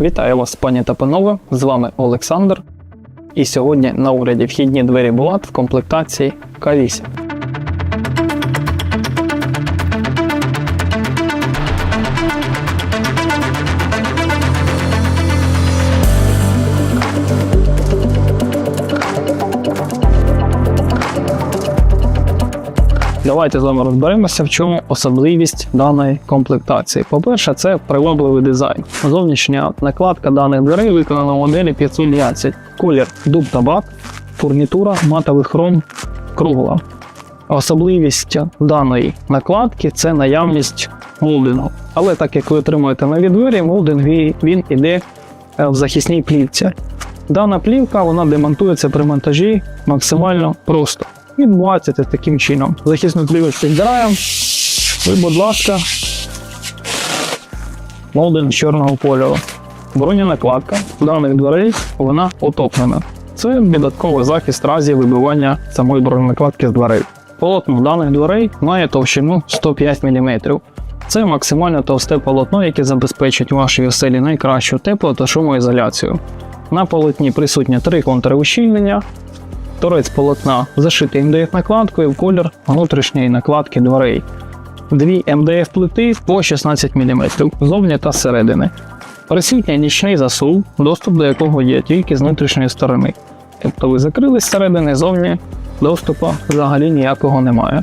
Вітаю вас, пані та панове! З вами Олександр. І сьогодні на уряді вхідні двері Булат в комплектації К8. Давайте з вами розберемося, в чому особливість даної комплектації. По-перше, це привабливий дизайн. Зовнішня накладка даних дверей виконана в моделі 520. Колір дуб табак, фурнітура, матовий хром, кругла. Особливість даної накладки це наявність молдингу. Але так як ви отримуєте нові двері, молдинг він- іде е, в захисній плівці. Дана плівка вона демонтується при монтажі максимально просто. Відбувається це таким чином. Захисну плівочку збираємо. Ви, будь ласка, молдинг чорного кольору. Броня накладка даних дверей вона утоплена. Це додатковий захист разі вибивання самої броненакладки з дверей. Полотно даних дверей має товщину 105 мм. Це максимально товсте полотно, яке забезпечить вашій оселі найкращу тепло та шумоізоляцію. На полотні присутні три контури ущільнення. Торець полотна зашитий МДФ накладкою в колір внутрішньої накладки дверей. Дві МДФ плити по 16 мм зовні та зсередини. Присутній нічний засув, доступ до якого є тільки з внутрішньої сторони. Тобто ви закрили зсередини, зовні доступу взагалі ніякого немає.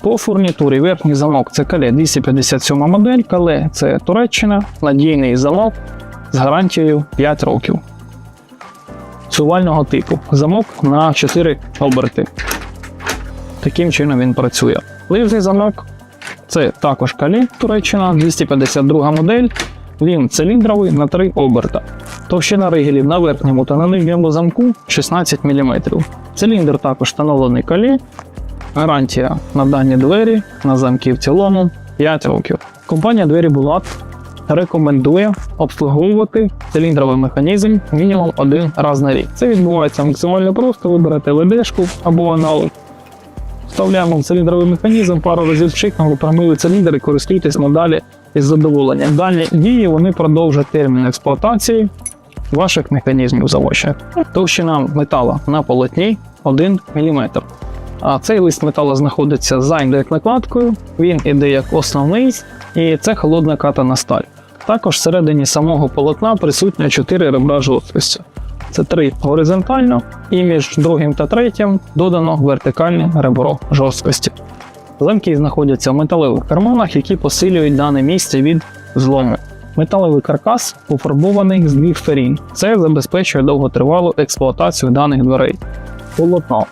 По фурнітурі верхній замок це кале 257 модель, кале це Туреччина, надійний замок з гарантією 5 років. Сувального типу. Замок на 4 оберти. Таким чином він працює. Ливний замок це також калі Туреччина, 252 модель. Він циліндровий на 3 оберта. Товщина ригелів на верхньому та на нижньому замку 16 мм. Циліндр також встановлений калі. Гарантія на дані двері, на замки в цілому 5 років. Компанія двері Булат рекомендує обслуговувати циліндровий механізм мінімум один раз на рік. Це відбувається максимально просто. Ви берете ЛДшку або аналог. Вставляємо в циліндровий механізм, пару разів пшикнули, промили циліндр і користуйтесь надалі із задоволенням. Дані дії вони продовжать термін експлуатації ваших механізмів завощних. Товщина металу на полотні 1 мм. А цей лист металу знаходиться за індек накладкою, він іде як основний, і це холодна катана сталь. Також всередині самого полотна присутня 4 ребра жорсткості. Це три горизонтально, і між другим та третім додано вертикальне ребро жорсткості. Замки знаходяться в металевих карманах, які посилюють дане місце від злому. Металевий каркас пофарбований з двох сторін. Це забезпечує довготривалу експлуатацію даних дверей. Полотно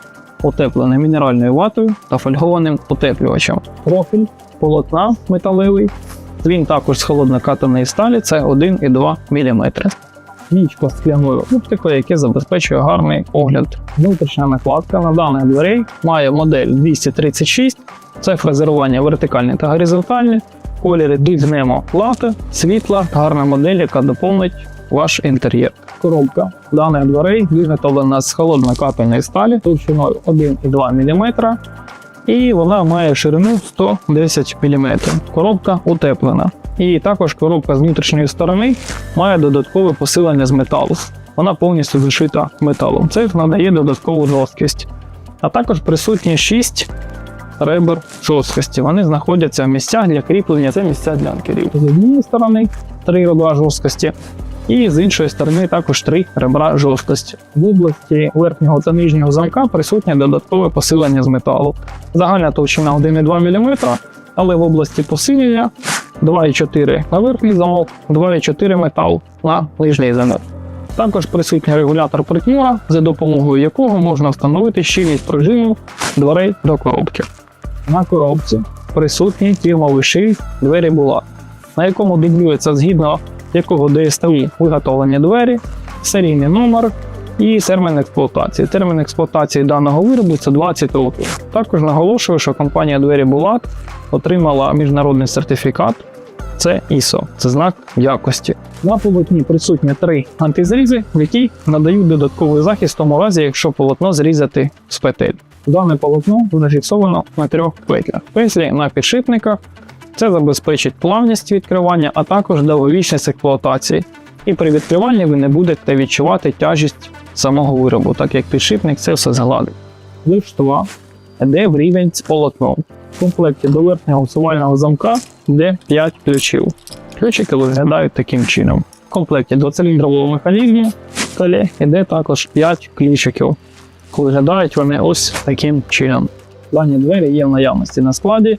утеплене мінеральною ватою та фольгованим утеплювачем. Профіль полотна металевий. Він також з холоднокатаної сталі, це 1,2 мм. Нічка з скляною оптикою, яке забезпечує гарний огляд. Внутрішня накладка на даних дверей має модель 236, це фрезерування вертикальне та горизонтальне, кольори Dignemo лати, світла, гарна модель, яка доповнить ваш інтер'єр. Коробка даних дверей виготовлена з холоднокатаної сталі товщиною 1,2 мм і вона має ширину 110 мм. Коробка утеплена. І також коробка з внутрішньої сторони має додаткове посилення з металу. Вона повністю зашита металом. Це надає додаткову жорсткість. А також присутні 6 ребер жорсткості. Вони знаходяться в місцях для кріплення. Це місця для анкерів. З однієї сторони 3 ребра жорсткості. І з іншої сторони також три ребра жорсткості. В області верхнього та нижнього замка присутнє додаткове посилення з металу. Загальна товщина 1,2 мм, але в області посилення 2,4 на верхній замок, 2,4 метал на нижній замок. Також присутній регулятор притмура, за допомогою якого можна встановити щільність пружину дверей до коробки. На коробці присутній фірмовий шильд двері була, на якому дублюється згідно якого ДСТУ виготовлені двері, серійний номер і термін експлуатації. Термін експлуатації даного виробу це 20 років. Також наголошую, що компанія Двері Булат отримала міжнародний сертифікат. Це ISO, це знак якості. На полотні присутні три антизрізи, які надають додатковий захист в тому разі, якщо полотно зрізати з петель. Дане полотно зафіксовано на трьох петлях. Петлі на підшипниках це забезпечить плавність відкривання, а також довговічність експлуатації. І при відкриванні ви не будете відчувати тяжість самого виробу, так як підшипник це все згладить. Лиштва йде в рівень з полотном. В комплекті до верхнього усувального замка йде 5 ключів. Ключики виглядають таким чином. В комплекті до циліндрового механізму столі йде також 5 ключиків. Виглядають вони ось таким чином. Дані двері є в наявності на складі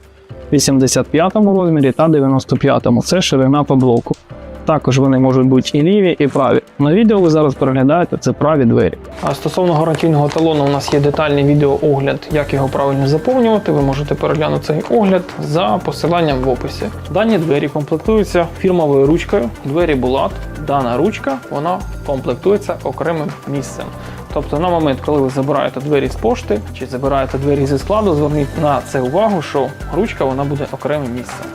85 розмірі та 95 це ширина по блоку. Також вони можуть бути і ліві, і праві. На відео ви зараз переглядаєте це праві двері. А стосовно гарантійного талону, у нас є детальний відеоогляд, як його правильно заповнювати. Ви можете переглянути цей огляд за посиланням в описі. Дані двері комплектуються фірмовою ручкою. Двері Булат. Дана ручка вона комплектується окремим місцем. Тобто на момент, коли ви забираєте двері з пошти чи забираєте двері зі складу, зверніть на це увагу, що ручка вона буде окремим місцем.